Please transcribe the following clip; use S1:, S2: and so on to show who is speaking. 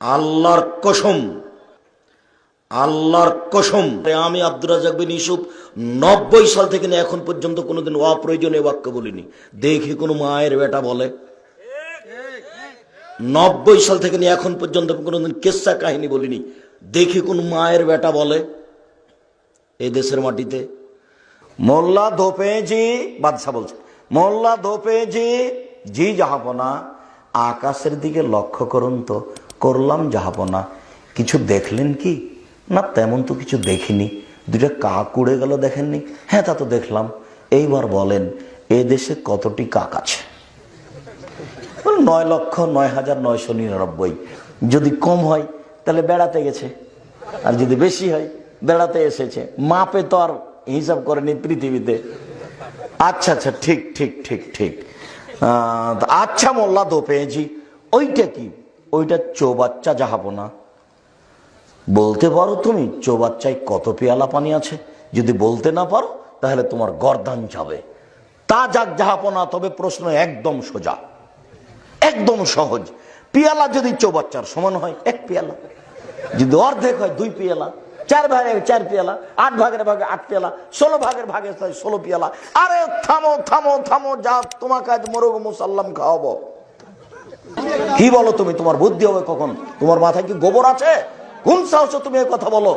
S1: আল্লাহর কসম আল্লাহর কসম। আমি আব্দুর রাজাক বিন ইউসুফ নব্বই সাল থেকে নিয়ে এখন পর্যন্ত কোনোদিন অপ্রয়োজনীয় বাক্য বলিনি। দেখি কোনো মায়ের বেটা বলে। নব্বই সাল থেকে নিয়ে এখন পর্যন্ত কোনোদিন কেসা কাহিনী বলিনি। দেখি কোন মায়ের বেটা বলে। এই দেশের মাটিতে। মোল্লা ধোপেজি বাদশাহ বলছে, মোল্লা ধোপেজি জি জাহাপনা, আকাশের দিকে লক্ষ্য করুন তো। করলাম জাহাপনা কিছু দেখলেন কি? না, তেমন তো কিছু দেখিনি। দুটা কাক উড়ে গেল দেখেননি? হ্যাঁ তা তো দেখলাম। এইবার বলেন, এ দেশে কতটি কাক আছে? নয় লক্ষ নয় হাজার নয়শো নিরানব্বই। যদি কম হয়, তাহলে বেড়াতে গেছে। আর যদি বেশি হয়, বেড়াতে এসেছে। মাপে তো আর হিসাব করেনি পৃথিবীতে। আচ্ছা আচ্ছা ঠিক ঠিক ঠিক ঠিক। আচ্ছা মোল্লা দো পেয়েছি ওইটা কি? ওইটা চৌবাচ্চা যাহাবো না। বলতে পারো তুমি, চৌবাচ্চায় কত পেয়ালা পানি আছে? যদি বলতে না পারো, তাহলে তোমার গরদান যাবে। তা যাক যাহাপনা তবে প্রশ্ন একদম সোজা। একদম সহজ। পিয়ালা যদি চৌবাচ্চার সমান হয়, এক পেয়ালা। যদি অর্ধেক হয়, দুই পেয়ালা। চার ভাগে চার পেয়ালা, আট ভাগের ভাগে আট পেয়ালা, ষোলো ভাগের ভাগে ষোলো পেয়ালা। আরে থামো থামো থামো, যা তোমাকে আজ মোরগ মুসাল্লাম খাওয়াবো। কি বলো তুমি? তোমার বুদ্ধি হবে কখন? তোমার মাথায় কি গোবর আছে? কোন সাহসে তুমি কথা বলো।